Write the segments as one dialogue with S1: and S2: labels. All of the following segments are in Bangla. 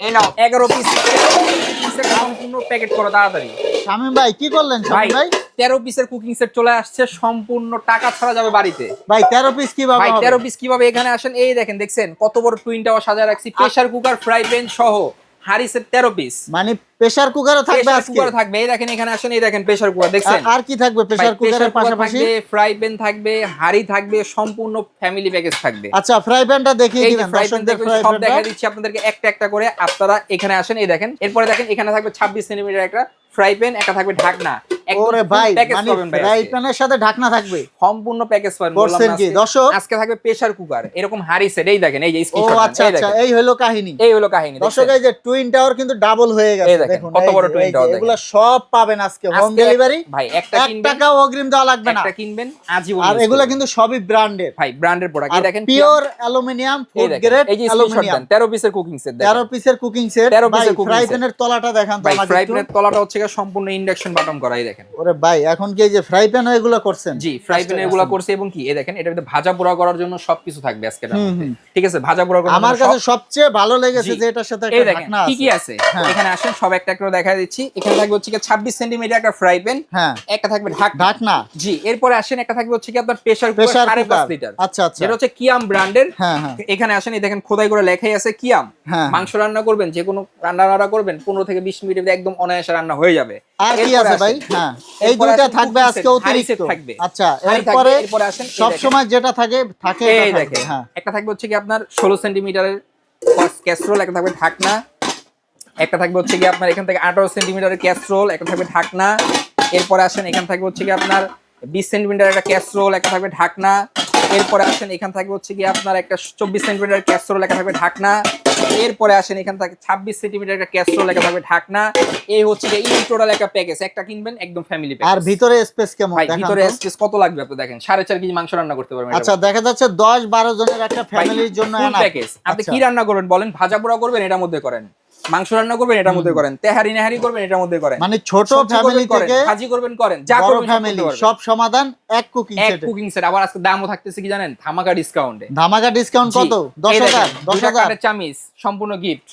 S1: এই নাও। এগারো পিস সম্পূর্ণ প্যাকেট করো তাড়াতাড়ি।
S2: শামিম ভাই কি করলেন
S1: ভাই
S2: শামিম ভাই
S1: তেরো পিসের কুকিং সেট চলে আসছে সম্পূর্ণ টাকা ছাড়া যাবে বাড়িতে।
S2: ভাই তেরো পিস কীভাবে
S1: ভাই
S2: হবে?
S1: তেরো পিস কীভাবে এখানে আসেন? এই দেখেন দেখছেন কত বড় টুইন টাওয়ার সাজায় রাখছি প্রেসার কুকার ফ্রাই প্যান সহ। হারি সেট পিস
S2: মানে প্রেসার কুকারও থাকবে আজকে।
S1: কুকার থাকবে। এই দেখেন এখানে আসেন এই দেখেন প্রেসার কুকার দেখছেন?
S2: আর- কি থাকবে প্রেসার কুকারের পাশাপাশি?
S1: ফ্রাই প্যান থাকবে হাড়ি থাকবে সম্পূর্ণ ফ্যামিলি প্যাকেজ থাকবে।
S2: আচ্ছা ফ্রাই প্যানটা দেখিয়ে দিবেন দর্শকদের ফ্রাই
S1: সব দেখা দিচ্ছি আপনাদেরকে একটা একটা করে। আপনারা এখানে আসেন এই দেখেন। এরপরে দেখেন এখানে থাকবে ছাব্বিশ সেন্টিমিটার একটা ফ্রাই প্যান একটা থাকবে ঢাকনা।
S2: ওরে ভাই মানে ফ্রাই প্যানের সাথে ঢাকনা থাকবে?
S1: সম্পূর্ণ প্যাকেজ পাবেন বললাম
S2: কি? দর্শক?
S1: আজকে থাকবে প্রেসার কুকার এরকম হাড়ি সেট এই দেখেন এই যে
S2: ও আচ্ছা আচ্ছা এই হলো কাহিনী।
S1: এই হলো কাহিনী
S2: দর্শক এই যে টুইন টাওয়ার কিন্তু ডাবল হয়ে গেছে।
S1: দেখুন কত বড়
S2: যে,
S1: twin
S2: এই যে,
S1: tower দেখেন।
S2: এগুলো সব পাবেন আজকে। হোম ডেলিভারি
S1: ভাই একটা কিনবেন
S2: টাকাও অগ্রিম দেওয়া লাগবে না।
S1: একটা কিনবেন আজীবন
S2: আর এগুলো কিন্তু সবই ব্র্যান্ডের
S1: ভাই ব্র্যান্ডের প্রোডাক্ট এই দেখেন
S2: পিওর অ্যালুমিনিয়াম
S1: এই
S2: ফুড গ্রেড
S1: এই যে স্ক্রিনশট
S2: অ্যালুমিনিয়াম
S1: 13 পিসের কুকিং সেট
S2: তেরো পিসের কুকিং সেট
S1: 13
S2: ভাই
S1: পিসের cooking
S2: ফ্রাই প্যানের তলাটা দেখান তো
S1: ভাই ফ্রাই প্যানের তলাটা হচ্ছে সম্পূর্ণ ইন্ডাকশন বাটন করাই এই দেখেন।
S2: ওরে ভাই এখন কি যে ফ্রাই প্যান এগুলো করছেন?
S1: জি ফ্রাই প্যানে এগুলো করছে এবং কি এই দেখেন মধ্যে ভাজা পোড়া করার জন্য সবকিছু থাকবে আজকে। ঠিক আছে ভাজা পোড়া করার
S2: আমার কাছে সবচেয়ে ভালো লেগেছে যে এটার সাথে একটা ঢাকনা আছে
S1: কি আছে।
S2: হ্যাঁ।
S1: এখানে আসেন সব একটা করে দেখা দিচ্ছি। এখানে থাকবে হচ্ছে কি 26 সেন্টিমিটার একটা ফ্রাই প্যান
S2: হ্যাঁ।
S1: একটা থাকবে ঢাকনা।
S2: ঢাকনা।
S1: জি এরপরে আসেন একটা থাকবে হচ্ছে কি আপনার প্রেসার কুকার
S2: প্রেসার
S1: সাড়ে পাঁচ
S2: কুকার
S1: লিটার
S2: আচ্ছা আচ্ছা।
S1: যেটা হচ্ছে কিয়াম ব্র্যান্ডের
S2: হ্যাঁ হ্যাঁ।
S1: এখানে আসেন এই দেখেন খোদাই করে লেখাই আছে কিয়াম
S2: হ্যাঁ
S1: মাংস রান্না করবেন যে কোনো রান্না রান্না করবেন পনেরো থেকে বিশ মিনিটের একদম অনায়াসে রান্না হয়ে যাবে।
S2: আর কি আছে ভাই? হ্যাঁ। এই দুইটা থাকবে আজকে অতিরিক্ত।
S1: থাকবে।
S2: আচ্ছা এরপরে সব সময় যেটা থাকে থাকে
S1: এই দেখেন
S2: হ্যাঁ।
S1: একটা থাকবে হচ্ছে কি আপনার ষোলো সেন্টিমিটারের ক্যাসরোল একটা থাকবে ঢাকনা। একটা থাকবে হচ্ছে কি আপনার এখান থেকে আঠারো সেন্টিমিটারের ক্যাসরোল একটা থাকবে ঢাকনা। এরপরে আসেন এখান থাকবে হচ্ছে কি আপনার বিশ সেন্টিমিটার একটা ক্যাসরোল একটা থাকবে ঢাকনা। এরপরে আসেন এখান থাকবে হচ্ছে কি আপনার একটা চব্বিশ সেন্টিমিটার ক্যাসরোল একটা থাকবে ঢাকনা। এরপরে আসেন এখান থেকে ছাব্বিশ সেন্টিমিটার একটা ক্যাসরোল একটা থাকবে ঢাকনা। এই হচ্ছে কি ইন টোটাল একটা প্যাকেজ একটা কিনবেন একদম ফ্যামিলি
S2: আর ভিতরে স্পেস কেমন
S1: ভিতরে স্পেস কত লাগবে আপনি দেখেন? সাড়ে চার কেজি মাংস রান্না করতে পারবেন
S2: আচ্ছা দেখা যাচ্ছে দশ বারো জনের একটা ফ্যামিলির জন্য
S1: প্যাকেজ আপনি
S2: আচ্ছা।
S1: কি রান্না করবেন বলেন? ভাজা পোড়া করবেন এটার মধ্যে করেন। মাংস রান্না করবেন এটার মধ্যে করেন। তেহারি নেহারি করবেন এটার মধ্যে করেন।
S2: মানে ছোট ফ্যামিলি থেকে
S1: ভাজি করবেন করেন। যা করবেন
S2: ফ্যামিলি সব সমাধান এক কুকিং সেট এক
S1: কুকিং সেট আবার আজকে দামও থাকতেছে কি জানেন? ধামাকা ডিসকাউন্টে
S2: ধামাকা ডিসকাউন্ট কত? দশ হাজার দশ হাজার।
S1: চামিস সম্পূর্ণ গিফট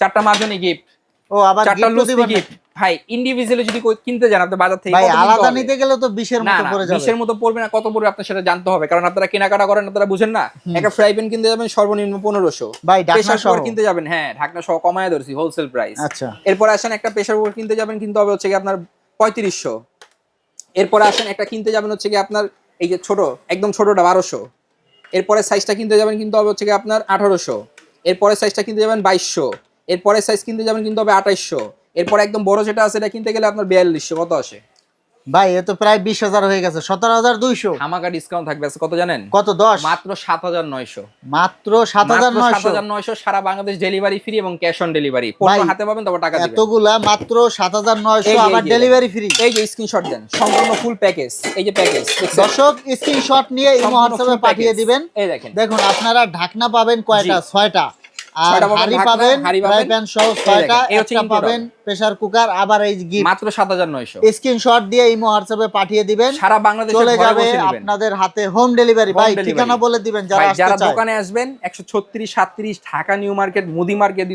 S1: চারটা মাঝনি গিফট
S2: ও আবার
S1: চারটা লুচি গিফট ভাই ইন্ডিভিজুয়ালি যদি কিনতে যান আপনি বাজার থেকে
S2: ভাই আলাদা নিতে গেলে তো বিশের
S1: না
S2: মতো পড়ে যাবে।
S1: বিশের মতো পড়বে না কত পড়বে আপনার সেটা জানতে হবে। কারণ আপনারা কেনাকাটা করেন আপনারা বুঝেন না একটা ফ্রাই প্যান কিনতে যাবেন সর্বনিম্ন পনেরোশো।
S2: ভাই ঢাকনা
S1: প্রেসার
S2: সহ।
S1: কিনতে যাবেন হ্যাঁ ঢাকনা সহ কমায় ধরছি হোলসেল প্রাইস
S2: আচ্ছা।
S1: এরপর আসেন একটা প্রেসার কুকার কিনতে যাবেন কিন্তু হবে হচ্ছে কি আপনার পঁয়ত্রিশশো। এরপর আসেন একটা কিনতে যাবেন হচ্ছে কি আপনার এই যে ছোট একদম ছোটটা বারোশো। এরপরে সাইজটা কিনতে যাবেন কিন্তু হবে হচ্ছে কি আপনার আঠারোশো। এরপরে সাইজটা কিনতে যাবেন বাইশশো। এরপরে সাইজ কিনতে যাবেন কিন্তু হবে আঠাইশশো। এরপর একদম বড় যেটা আছে এটা কিনতে গেলে আপনার বিয়াল্লিশশো কত আসে?
S2: ভাই এ তো প্রায় বিশ হাজার হয়ে গেছে সতেরো হাজার দুইশো।
S1: ধামাকা ডিসকাউন্ট থাকবে আছে কত জানেন?
S2: কত দশ?
S1: মাত্র সাত হাজার নয়শো।
S2: মাত্র সাত হাজার নয়শো।
S1: হাজার নয়শো সারা বাংলাদেশ ডেলিভারি ফ্রি এবং ক্যাশ অন ডেলিভারি পণ্য হাতে পাবেন তারপর টাকা দিবেন।
S2: এতগুলা মাত্র সাত হাজার নয়শো
S1: এই
S2: আবার ডেলিভারি ফ্রি
S1: এই যে স্ক্রিনশট দেন। সম্পূর্ণ ফুল প্যাকেজ এই যে প্যাকেজ
S2: দর্শক স্ক্রিনশট নিয়ে ইমো হোয়াটসঅ্যাপে পাঠিয়ে দিবেন।
S1: এই দেখেন।
S2: দেখুন আপনারা ঢাকনা পাবেন কয়টা? ছয়টা। আর
S1: ছয়টা
S2: হাড়ি পাবেন ফ্রাই প্যান সহ ছয়টা
S1: দেখেন, এই হচ্ছে
S2: একটা পাবেন প্রেসার কুকার আবার এই গিফট
S1: মাত্র সাত হাজার নয়শো।
S2: স্ক্রিনশট দিয়ে ইমো হোয়াটসঅ্যাপে পাঠিয়ে দিবেন।
S1: সারা বাংলাদেশে
S2: চলে
S1: ঘরে
S2: যাবে
S1: বসে
S2: আপনাদের হাতে হোম ডেলিভারি ভাই ঠিকানা বলে দিবেন যারা
S1: দোকানে আসবেন ঢাকা নিউ মার্কেট মুদি মার্কেট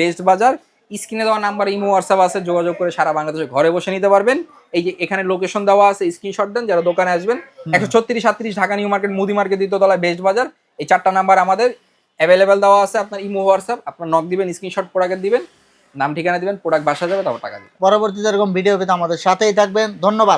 S1: বেস্ট বাজার। স্ক্রিনে দেওয়া নাম্বার ইমো হোয়াটসঅ্যাপ আছে যোগাযোগ করে সারা বাংলাদেশে ঘরে বসে নিতে পারবেন। এই যে এখানে লোকেশন দেওয়া আছে স্ক্রিনশট দেন যারা দোকানে আসবেন। একশো ছত্রিশ সাতত্রিশ ঢাকা নিউ মার্কেট মুদি মার্কেট দ্বিতীয়তলায় বেস্ট বাজার। এই চারটা নাম্বার আমাদের। অ্যাভেলেবেল দেওয়া আছে আপনার ইমো হোয়াটসঅ্যাপ আপনার নক দিবেন স্ক্রিনশট প্রোডাক্টের দিবেন, নাম ঠিকানা দিবেন প্রোডাক্ট বাসা যাবে, তারপর টাকা দিবেন।
S2: পরবর্তী যেরকম ভিডিও পেতে আমাদের সাথেই থাকবেন। ধন্যবাদ।